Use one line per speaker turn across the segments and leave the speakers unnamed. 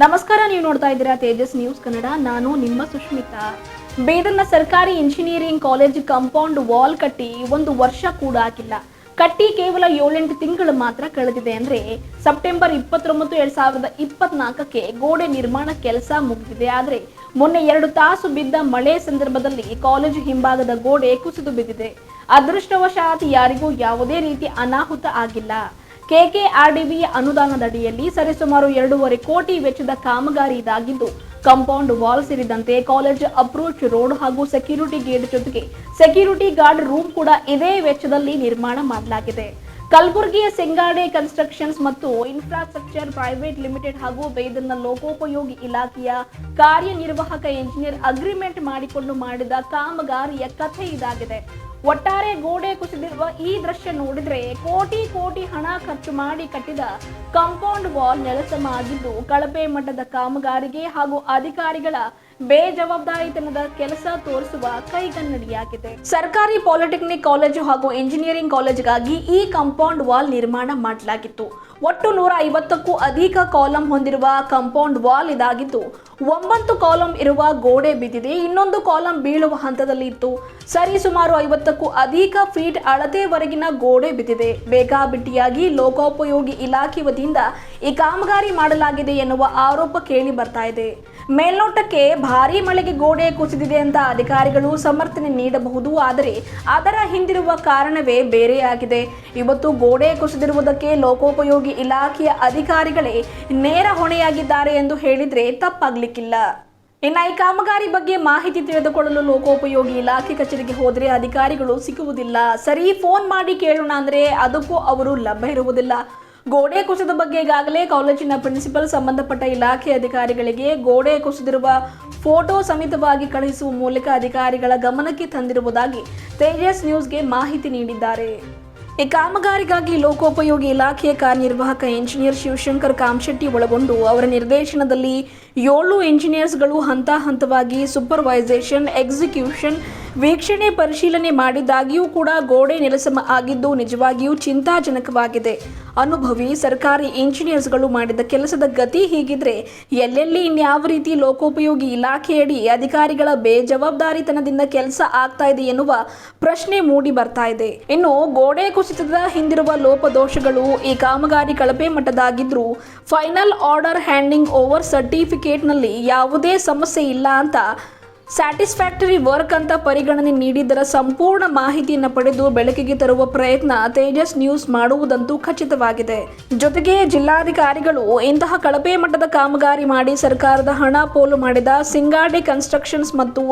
ನಮಸ್ಕಾರ, ನೀವು ನೋಡ್ತಾ ಇದ್ದೀರಾ ತೇಜಸ್ ನ್ಯೂಸ್ ಕನ್ನಡ. ನಾನು ನಿಮ್ಮ ಸುಷ್ಮಿತಾ ಬೀದರ್ನ ಸರ್ಕಾರಿ ಇಂಜಿನಿಯರಿಂಗ್ ಕಾಲೇಜ್ ಕಾಂಪೌಂಡ್ ವಾಲ್ ಕಟ್ಟಿ ಒಂದು ವರ್ಷ ಕೂಡ ಆಗಿಲ್ಲ ಕಟ್ಟಿ ಕೇವಲ ಏಳೆಂಟು ತಿಂಗಳು ಮಾತ್ರ ಕಳೆದಿದೆ ಅಂದ್ರೆ ಸೆಪ್ಟೆಂಬರ್ ಇಪ್ಪತ್ತೊಂಬತ್ತು ಎರಡ್ ಸಾವಿರದ ಇಪ್ಪತ್ನಾಲ್ಕಕ್ಕೆ ಗೋಡೆ ನಿರ್ಮಾಣ ಕೆಲಸ ಮುಗಿದಿದೆ. ಆದ್ರೆ ಮೊನ್ನೆ ಎರಡು ತಾಸು ಬಿದ್ದ ಮಳೆ ಸಂದರ್ಭದಲ್ಲಿ ಕಾಲೇಜು ಹಿಂಭಾಗದ ಗೋಡೆ ಕುಸಿದು ಬಿದ್ದಿದೆ. ಅದೃಷ್ಟವಶಾತ್ ಯಾರಿಗೂ ಯಾವುದೇ ರೀತಿ ಅನಾಹುತ ಆಗಿಲ್ಲ. ಕೆಕೆಆರ್ಡಿಬಿ ಅನುದಾನದಡಿಯಲ್ಲಿ ಸರಿಸುಮಾರು ಎರಡೂವರೆ ಕೋಟಿ ವೆಚ್ಚದ ಕಾಮಗಾರಿ ಇದಾಗಿದ್ದು, ಕಾಂಪೌಂಡ್ ವಾಲ್ ಸೇರಿದಂತೆ ಕಾಲೇಜ್ ಅಪ್ರೋಚ್ ರೋಡ್ ಹಾಗೂ ಸೆಕ್ಯೂರಿಟಿ ಗೇಟ್ ಜೊತೆಗೆ ಸೆಕ್ಯೂರಿಟಿ ಗಾರ್ಡ್ ರೂಮ್ ಕೂಡ ಇದೇ ವೆಚ್ಚದಲ್ಲಿ ನಿರ್ಮಾಣ ಮಾಡಲಾಗಿದೆ. ಕಲಬುರಗಿಯ ಸಿಂಗಾಡೆ ಕನ್ಸ್ಟ್ರಕ್ಷನ್ಸ್ ಮತ್ತು ಇನ್ಫ್ರಾಸ್ಟ್ರಕ್ಚರ್ ಪ್ರೈವೇಟ್ ಲಿಮಿಟೆಡ್ ಹಾಗೂ ಬೇದನ್ನ ಲೋಕೋಪಯೋಗಿ ಇಲಾಖೆಯ ಕಾರ್ಯನಿರ್ವಾಹಕ ಇಂಜಿನಿಯರ್ ಅಗ್ರಿಮೆಂಟ್ ಮಾಡಿಕೊಂಡು ಮಾಡಿದ ಕಾಮಗಾರಿಯ ಕಥೆ ಇದಾಗಿದೆ. ಒಟ್ಟಾರೆ ಗೋಡೆ ಕುಸಿದಿರುವ ಈ ದೃಶ್ಯ ನೋಡಿದ್ರೆ ಕೋಟಿ ಕೋಟಿ ಹಣ ಖರ್ಚು ಮಾಡಿ ಕಟ್ಟಿದ ಕಾಂಪೌಂಡ್ ವಾಲ್ ನೆಲಸಮ ಆಗಿದ್ದು ಕಳಪೆ ಮಟ್ಟದ ಕಾಮಗಾರಿಗೆ ಹಾಗೂ ಅಧಿಕಾರಿಗಳ ಬೇಜವಾಬ್ದಾರಿತನದ ಕೆಲಸ ತೋರಿಸುವ ಕೈಗನ್ನಡಿಯಾಗಿದೆ. ಸರ್ಕಾರಿ ಪಾಲಿಟೆಕ್ನಿಕ್ ಕಾಲೇಜು ಹಾಗೂ ಇಂಜಿನಿಯರಿಂಗ್ ಕಾಲೇಜ್ಗಾಗಿ ಈ ಕಾಂಪೌಂಡ್ ವಾಲ್ ನಿರ್ಮಾಣ ಮಾಡಲಾಗಿತ್ತು. ಒಟ್ಟು ನೂರ ಐವತ್ತಕ್ಕೂ ಅಧಿಕ ಕಾಲಂ ಹೊಂದಿರುವ ಕಾಂಪೌಂಡ್ ವಾಲ್ ಇದಾಗಿದ್ದು ಒಂಬತ್ತು ಕಾಲಂ ಇರುವ ಗೋಡೆ ಬಿದ್ದಿದೆ. ಇನ್ನೊಂದು ಕಾಲಂ ಬೀಳುವ ಹಂತದಲ್ಲಿ ಇತ್ತು. ಸರಿ ಸುಮಾರು ಐವತ್ತಕ್ಕೂ ಅಧಿಕ ಫೀಟ್ ಅಳತೆವರೆಗಿನ ಗೋಡೆ ಬಿದ್ದಿದೆ. ಬೇಕಾಬಿಟ್ಟಿಯಾಗಿ ಲೋಕೋಪಯೋಗಿ ಇಲಾಖೆ ವತಿಯಿಂದ ಈ ಕಾಮಗಾರಿ ಮಾಡಲಾಗಿದೆ ಎನ್ನುವ ಆರೋಪ ಕೇಳಿ ಬರ್ತಾ ಇದೆ. ಮೇಲ್ನೋಟಕ್ಕೆ ಭಾರೀ ಮಳೆಗೆ ಗೋಡೆ ಕುಸಿದಿದೆ ಅಂತ ಅಧಿಕಾರಿಗಳು ಸಮರ್ಥನೆ ನೀಡಬಹುದು, ಆದರೆ ಅದರ ಹಿಂದಿರುವ ಕಾರಣವೇ ಬೇರೆಯಾಗಿದೆ ಇವತ್ತು ಗೋಡೆ ಕುಸಿದಿರುವುದಕ್ಕೆ ಲೋಕೋಪಯೋಗಿ ಇಲಾಖೆಯ ಅಧಿಕಾರಿಗಳೇ ನೇರ ಹೊಣೆಯಾಗಿದ್ದಾರೆ ಎಂದು ಹೇಳಿದರೆ ತಪ್ಪಾಗ್ಲಿಕ್ಕಿಲ್ಲ. ಇನ್ನು ಈ ಕಾಮಗಾರಿ ಬಗ್ಗೆ ಮಾಹಿತಿ ತಿಳಿದುಕೊಳ್ಳಲು ಲೋಕೋಪಯೋಗಿ ಇಲಾಖೆ ಕಚೇರಿಗೆ ಹೋದರೆ ಅಧಿಕಾರಿಗಳು ಸಿಗುವುದಿಲ್ಲ ಸರಿ, ಫೋನ್ ಮಾಡಿ ಕೇಳೋಣ ಅಂದರೆ ಅದಕ್ಕೂ ಅವರು ಲಭ್ಯ ಇರುವುದಿಲ್ಲ. ಗೋಡೆ ಕುಸಿದ ಬಗ್ಗೆ ಈಗಾಗಲೇ ಕಾಲೇಜಿನ ಪ್ರಿನ್ಸಿಪಲ್, ಸಂಬಂಧಪಟ್ಟ ಇಲಾಖೆ ಅಧಿಕಾರಿಗಳಿಗೆ ಗೋಡೆ ಕುಸಿದಿರುವ ಫೋಟೋ ಸಮೇತವಾಗಿ ಕಳುಹಿಸುವ ಮೂಲಕ ಅಧಿಕಾರಿಗಳ ಗಮನಕ್ಕೆ ತಂದಿರುವುದಾಗಿ ತೇಜಸ್ ನ್ಯೂಸ್ಗೆ ಮಾಹಿತಿ ನೀಡಿದ್ದಾರೆ. ಈ ಕಾಮಗಾರಿಗಾಗಿ ಲೋಕೋಪಯೋಗಿ ಇಲಾಖೆಯ ಕಾರ್ಯನಿರ್ವಾಹಕ ಇಂಜಿನಿಯರ್ ಶಿವಶಂಕರ್ ಕಾಮಶೆಟ್ಟಿ ಒಳಗೊಂಡು ಅವರ ನಿರ್ದೇಶನದಲ್ಲಿ ಏಳು ಇಂಜಿನಿಯರ್ಸ್ಗಳು ಹಂತ ಹಂತವಾಗಿ ಸೂಪರ್ವೈಸೇಷನ್ ಎಕ್ಸಿಕ್ಯೂಷನ್ ವೀಕ್ಷಣೆ ಪರಿಶೀಲನೆ ಮಾಡಿದಾಗಿಯೂ ಕೂಡ ಗೋಡೆ ನೆಲಸಮ ಆಗಿದ್ದು ನಿಜವಾಗಿಯೂ ಚಿಂತಾಜನಕವಾಗಿದೆ. ಅನುಭವಿ ಸರ್ಕಾರಿ ಇಂಜಿನಿಯರ್ಸ್ಗಳು ಮಾಡಿದ ಕೆಲಸದ ಗತಿ ಹೀಗಿದ್ರೆ ಎಲ್ಲೆಲ್ಲಿ ಇನ್ಯಾವ ರೀತಿ ಲೋಕೋಪಯೋಗಿ ಇಲಾಖೆಯಡಿ ಅಧಿಕಾರಿಗಳ ಬೇಜವಾಬ್ದಾರಿತನದಿಂದ ಕೆಲಸ ಆಗ್ತಾ ಇದೆ ಎನ್ನುವ ಪ್ರಶ್ನೆ ಮೂಡಿ ಬರ್ತಾ ಇದೆ. ಇನ್ನು ಗೋಡೆ ಕುಸಿತದ ಹಿಂದಿರುವ ಲೋಪದೋಷಗಳು ಈ ಕಾಮಗಾರಿ ಕಳಪೆ ಮಟ್ಟದಾಗಿದ್ರೂ ಫೈನಲ್ ಆರ್ಡರ್ ಹ್ಯಾಂಡಿಂಗ್ ಓವರ್ ಸರ್ಟಿಫಿಕೇಟ್ನಲ್ಲಿ ಯಾವುದೇ ಸಮಸ್ಯೆ ಇಲ್ಲ ಅಂತ ಸ್ಯಾಟಿಸ್ಫ್ಯಾಕ್ಟರಿ ವರ್ಕ್ ಅಂತ ಪರಿಗಣನೆ ನೀಡಿದ್ದರ ಸಂಪೂರ್ಣ ಮಾಹಿತಿಯನ್ನು ಪಡೆದು ಬೆಳಕಿಗೆ ತರುವ ಪ್ರಯತ್ನ ತೇಜಸ್ ನ್ಯೂಸ್ ಮಾಡುವುದಂತೂ ಖಚಿತವಾಗಿದೆ. ಜೊತೆಗೆ ಜಿಲ್ಲಾಧಿಕಾರಿಗಳು ಇಂತಹ ಕಳಪೆ ಮಟ್ಟದ ಕಾಮಗಾರಿ ಮಾಡಿ ಸರ್ಕಾರದ ಹಣ ಪೋಲು ಮಾಡಿದ ಸಿಂಗಾಡಿ ಕನ್ಸ್ಟ್ರಕ್ಷನ್ಸ್ ಮತ್ತು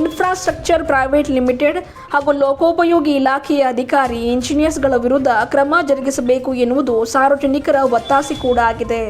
ಇನ್ಫ್ರಾಸ್ಟ್ರಕ್ಚರ್ ಪ್ರೈವೇಟ್ ಲಿಮಿಟೆಡ್ ಹಾಗೂ ಲೋಕೋಪಯೋಗಿ ಇಲಾಖೆಯ ಅಧಿಕಾರಿ ಇಂಜಿನಿಯರ್ಸ್ಗಳ ವಿರುದ್ಧ ಕ್ರಮ ಜರುಗಿಸಬೇಕು ಎನ್ನುವುದು ಸಾರ್ವಜನಿಕರ ಒತ್ತಾಸೆ ಕೂಡ ಆಗಿದೆ.